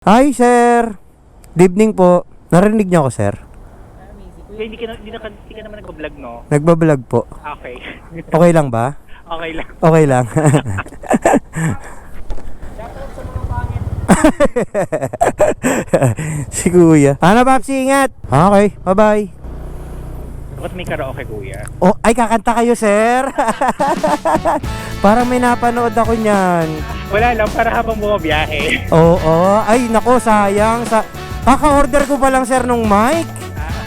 Hi, sir. Good evening po. Narinig niyo ako, sir? Kuya, hindi ka, na, hindi, na, hindi ka naman nag-vlog, no? Nagbablog po. Okay. Okay lang ba? okay lang. Okay lang. si kuya. Ano, Papsi? Ingat. Okay, bye-bye. Ba't may karaoke, kuya? Oh, ay, kakanta kayo, sir. Parang may napanood ako niyan. Wala lang, para habang bumabiyahe. Oo, ay, nako, sayang. Sa... Kaka-order ko pa lang, sir, nung mic.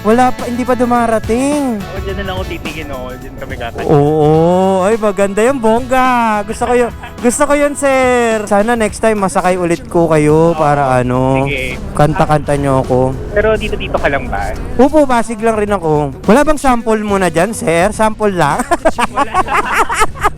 Wala pa, hindi pa dumarating. O, dyan na lang ako titigin, no? Dyan kami kakanta. Oo, ay maganda yung bongga. Gusto ko yun. Gusto ko yun, sir. Sana next time masakay ulit ko kayo para ano, Sige. kanta-kanta nyo ako. Pero dito-dito ka lang ba? Upo, basig lang rin ako. Wala bang sample muna dyan, sir? Sample lang?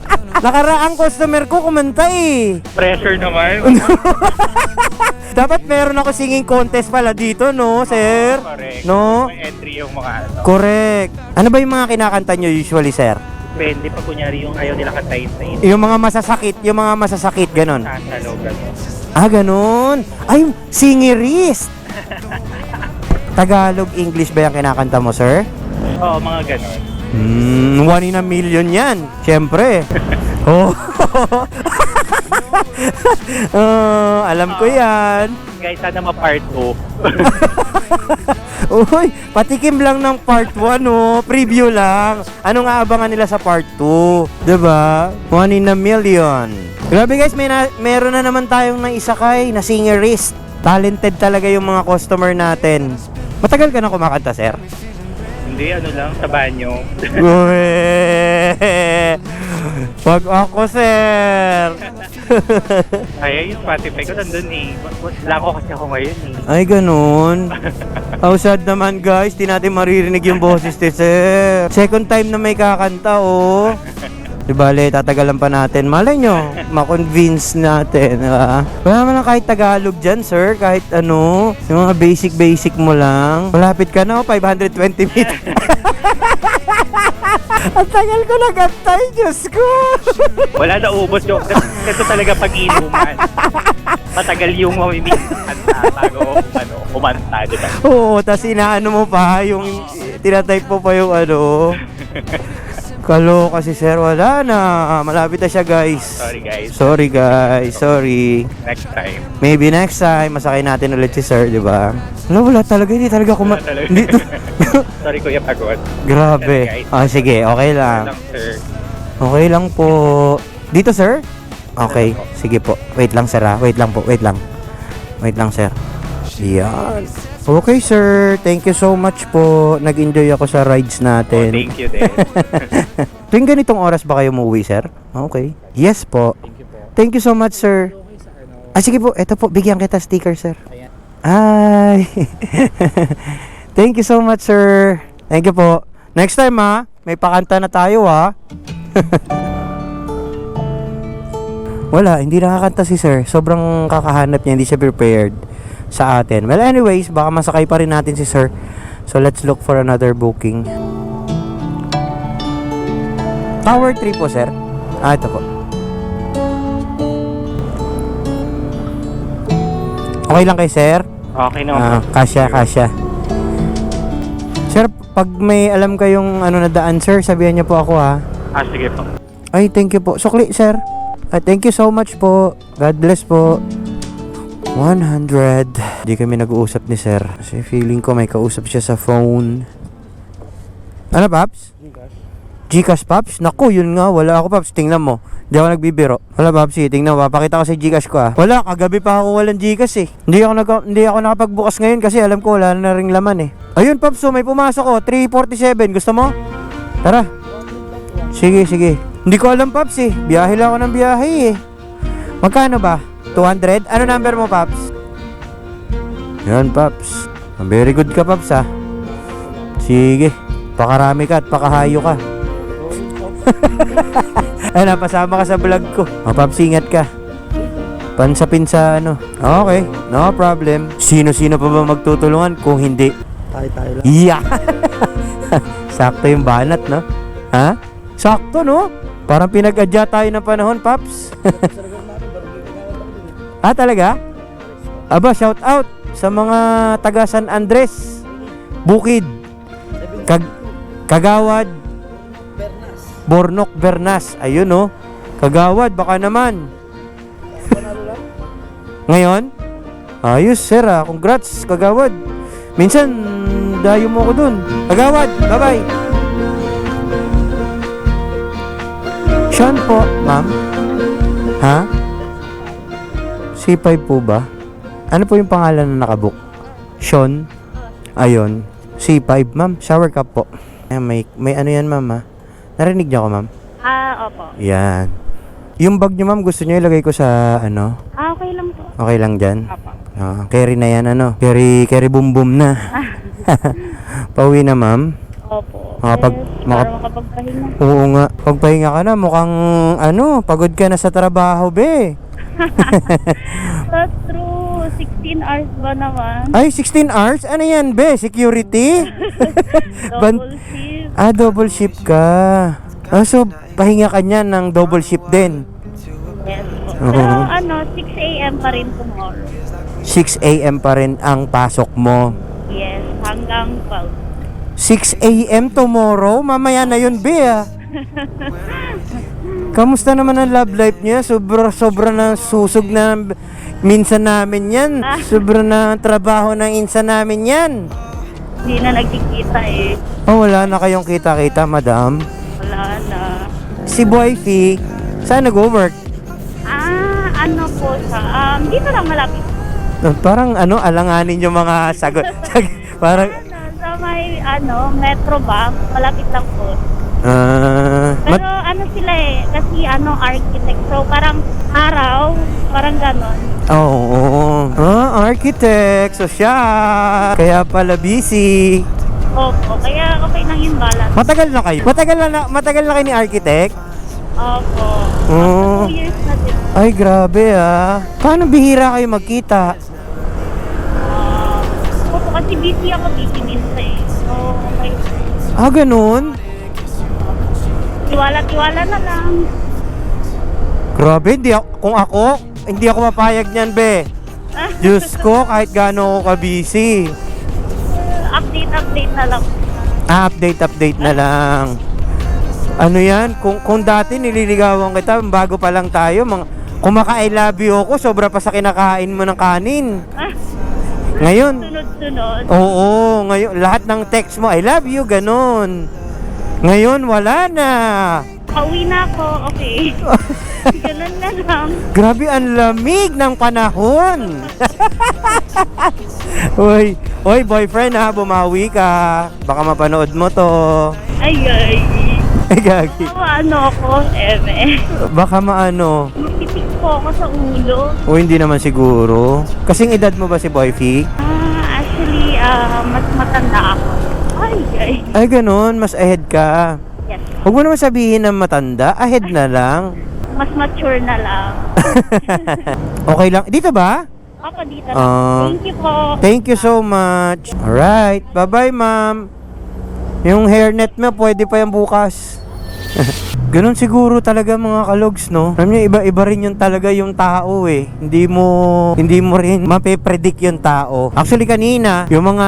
Nakaraang customer ko kumanta eh. Pressure naman. Dapat meron ako singing contest pala dito, no, sir? Correct. No? May entry yung mga ano. Correct. Ano ba yung mga kinakanta nyo usually, sir? Depende pag kunyari yung ayaw nila kantayin sa inyo. Yung mga masasakit, yung mga masasakit, ganon. Sasalo, gano'n. Ah, ganun. Ay, singerist. Tagalog, English ba yung kinakanta mo, sir? Oo, mga gano'n. Hmm, one in a million yan. Siyempre. oh. Ah, alam ko yan. Guys, sana ma-part 2. Uy, patikim lang ng part 1, oh. Preview lang. Anong aabangan nila sa part 2? 'Di ba? One in a million. Grabe guys, may na, meron na naman tayong naisakay na singerist. Talented talaga yung mga customer natin. Matagal ka na kumakanta, sir? Hindi, ano lang, sa banyo. Wag ako, sir! Ay, yung Spotify ko nandun eh. Wala ko kasi ako ngayon eh. Ay, ganun. How sad naman, guys. Di natin maririnig yung boses ni sir. Second time na may kakanta, oh. Di bale, tatagalan pa natin. Malay nyo, ma-convince natin. ah. Wala naman lang kahit Tagalog dyan, sir. Kahit ano, yung mga basic-basic mo lang. Malapit ka na, oh, 520 meters. Ang tagal ko nagantay, Diyos ko. Wala na ubos yung ito talaga pag-inuman. Matagal yung mamimili kanta bago ano, kumanta, di ba? Oo, tas inaano mo pa, yung tinatype mo pa yung ano. Kalo kasi sir, wala na. Malapit na siya guys. Sorry guys. Sorry guys, sorry. Next time. Maybe next time, masakay natin ulit si sir, di ba? Wala, wala talaga, hindi talaga kuma... Wala talaga. Hindi, Sorry Kuya Pagod. grabe. Ah, sige, okay lang. Lang sir. Okay lang po. Dito sir? Okay, sige po. Wait lang sir ha. Wait lang po, wait lang. Wait lang sir. Yan. Okay sir, thank you so much po. Nag-enjoy ako sa rides Oh, natin. thank you din. Tuwing ganitong oras ba kayo umuwi sir? Okay. Yes po. Thank you po. Thank you so much sir. Ah sige po, eto po, bigyan kita sticker sir. Ayan. Ay. thank you so much sir. Thank you po. Next time ha, may pakanta na tayo ha. Wala, hindi nakakanta si sir. Sobrang kakahanap niya, hindi siya prepared sa atin. Well, anyways, baka masakay pa rin natin si sir. So, let's look for another booking. Tower 3 po, sir. Ah, ito po. Okay lang kay sir? Okay naman Ah, kasya, kasya. Sir, pag may alam kayong ano na daan, sir, sabihan niyo po ako ha. Ah, sige po. Ay, thank you po. Sukli, sir. Ah, thank you so much po. God bless po. 100. Di kami nag-uusap ni sir. Kasi feeling ko may kausap siya sa phone. Ano, Paps? Gcash, Paps? Naku, yun nga. Wala ako, Paps. Tingnan mo. Hindi ako nagbibiro. Wala, Paps. eh. Tingnan mo. Papakita ko sa Gcash ko, ah. Wala, kagabi pa ako walang Gcash, eh. Hindi ako, nag hindi ako nakapagbukas ngayon kasi alam ko wala na ring laman, eh. Ayun, Paps. So, may pumasok, oh. 347. Gusto mo? Tara. Sige, sige. Hindi ko alam, Paps, eh. Biyahe lang ako ng biyahe, eh. Magkano ba? 200? Ano number mo, Paps? Yan, Paps. Very good ka, Paps, ha? Sige. Pakarami ka at pakahayo ka. Ay, napasama ka sa vlog ko. O, Paps, ingat ka. Pansapin sa ano. Okay, no problem. Sino-sino pa ba magtutulungan kung hindi? Tayo-tayo lang. Yeah! Sakto yung banat, no? Ha? Sakto, no? Parang pinag-adya tayo ng panahon, Paps. ah, talaga? Aba, shout out sa mga taga San Andres, Bukid, Kag Kagawad, Bornok, Bernas. Ayun oh. Kagawad, baka naman. Ngayon? Ayos, sir ah. Congrats, Kagawad. Minsan, dayo mo ko dun. Kagawad, bye-bye. Sean po, ma'am. Ha? C5 po ba? Ano po yung pangalan na nakabook? Sean? Ayon. C5, ma'am. Shower cup po. Eh, may, may ano yan, ma'am, ha? Narinig niyo ako, ma'am? Ah, opo. Yan. Yung bag niyo, ma'am, gusto niyo ilagay ko sa, ano? Ah, okay lang po. Okay lang dyan? Opo. Ah, carry na yan, ano? Carry, carry boom boom na. Pauwi na, ma'am? Opo. Makapag- yes, makap- para makapagpahinga. Oo nga. Pagpahinga ka na, mukhang, ano, pagod ka na sa trabaho, be. That's true. 16 hours ba naman? Ay, 16 hours? Ano yan, be? Security? Double shift. ah, double shift ka. Ah, so, pahinga ka niyan ng double shift din. Yes. Pero ano, 6 a.m. pa rin tomorrow. 6 a.m. pa rin ang pasok mo. Yes, hanggang 12. 6 a.m. tomorrow? Mamaya na yun, be, ah. Kamusta naman ang love life niya? Sobra, sobra na susog na minsan namin yan. Sobra na ang trabaho ng insan namin yan. Hindi na nagkikita eh. Oh, wala na kayong kita-kita, madam. Wala na. Si Boyfie, saan nag-work? Ah, ano po siya? Um, dito lang malapit. Parang ano, alanganin yung mga sagot. Parang, Ano, sa may, ano, Metro Bank. Malapit lang po. Ah, Pero mat- ano sila eh, kasi ano, architect. So parang araw, parang ganon. Oo. Oh, ah, architect. So siya. Kaya pala busy. Opo, kaya okay lang yung balance. Matagal na kayo? Matagal na, na- matagal na kayo ni architect? Opo. Oo. After two years na din. Ay, grabe ah. Paano bihira kayo magkita? Uh, opo, kasi busy ako, busy minsan eh. So, okay. Ah, ganun? Tiwala-tiwala na lang. Grabe, hindi ako, kung ako, hindi ako mapayag niyan, be. Diyos ko, kahit gaano ako ka-busy. update, update na lang. Ah, update, update na lang. Ano yan? Kung, kung dati nililigawan kita, bago pa lang tayo, mga, kumaka-I love you ako, sobra pa sa kinakain mo ng kanin. Ngayon, sunod-sunod. oo, ngayon, lahat ng text mo, I love you, ganun. Ngayon, wala na. Pauwi na ako, okay. Ganun na lang. Grabe, ang lamig ng panahon. Uy, uy, boyfriend ha, bumawi ka. Baka mapanood mo to. Ay, ay. Ay, gagi. Ano ako, eme. Baka maano. Magtitik po ako sa ulo. O hindi naman siguro. Kasing edad mo ba si Boyfie? Ah, actually, ah, mas matanda ako. Ay, ay. Ay, ganun. Mas ahead ka. Yes. Huwag mo naman sabihin na matanda. Ahead na lang. Mas mature na lang. okay lang. Dito ba? Ako dito lang. Ah. Thank you po. Thank you so much. Alright. Bye-bye, ma'am. Yung hairnet mo, pwede pa yan bukas. Ganun siguro talaga mga kalogs, no? Alam niyo, iba-iba rin yung talaga yung tao eh. Hindi mo, hindi mo rin mape-predict yung tao. Actually kanina, yung mga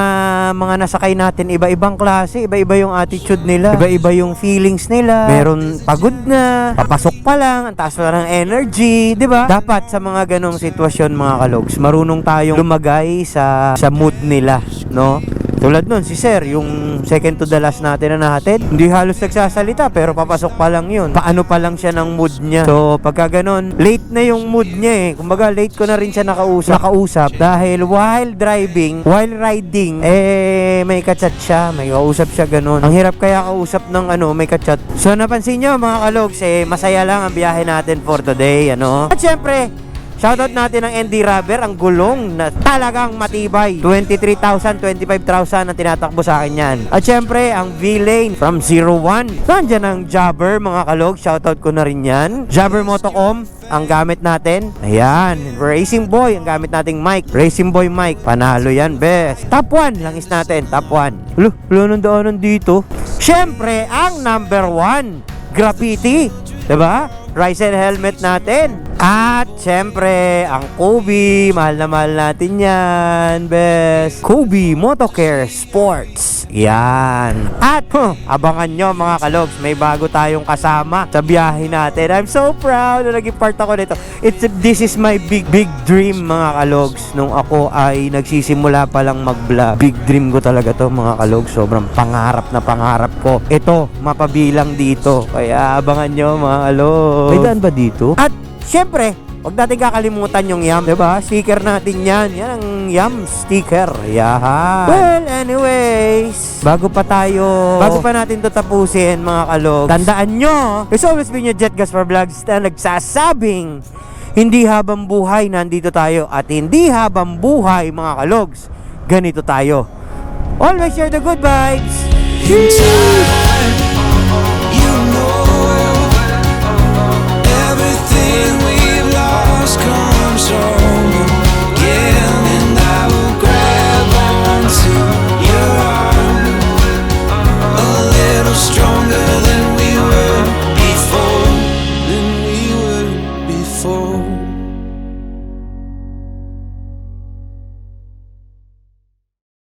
mga nasakay natin, iba-ibang klase, iba-iba yung attitude nila, iba-iba yung feelings nila. Meron pagod na, papasok pa lang, ang taas pa ng energy, 'di ba? Dapat sa mga ganong sitwasyon mga kalogs, marunong tayong lumagay sa sa mood nila, no? Tulad nun, si Sir, yung second to the last natin na nahatid, hindi halos nagsasalita pero papasok pa lang yun. Paano pa lang siya ng mood niya. So, pagka ganun, late na yung mood niya eh. Kumbaga, late ko na rin siya nakausap, nakausap dahil while driving, while riding, eh, may kachat siya, may kausap siya ganun. Ang hirap kaya kausap ng ano, may kachat. So, napansin nyo mga kalogs, eh, masaya lang ang biyahe natin for today, ano. At syempre, Shoutout natin ang ND Rubber, ang gulong na talagang matibay. 23,000, 25,000 ang tinatakbo sa akin yan. At syempre, ang V-Lane from 01. Nandyan ang Jabber, mga kalog. Shoutout ko na rin yan. Jabber Motocom, ang gamit natin. Ayan, Racing Boy, ang gamit nating mic. Racing Boy mic, panalo yan, best. Top 1, langis natin, top 1. Lo, wala nang daanan dito. Syempre, ang number 1, Graffiti. Diba? Ryzen helmet natin. At, syempre, ang Kobe. Mahal na mahal natin yan. Best. Kobe Motocare Sports. Yan. At, huh, abangan nyo mga kalogs. May bago tayong kasama sa biyahe natin. I'm so proud na naging part ako nito. It's, this is my big, big dream mga kalogs. Nung ako ay nagsisimula pa lang mag-vlog. Big dream ko talaga to mga kalogs. Sobrang pangarap na pangarap ko. Ito, mapabilang dito. Kaya abangan nyo mga kalogs. May daan ba dito? At, syempre, Huwag natin kakalimutan yung yam, 'di ba? Sticker natin 'yan. Yan ang yam sticker. Yahan. Well, anyways, bago pa tayo, bago pa natin 'to tapusin, mga kalog. Tandaan nyo, it's always been your Jet Gaspar Vlogs na nagsasabing hindi habang buhay nandito tayo at hindi habang buhay mga kalogs, ganito tayo. Always share the good vibes. In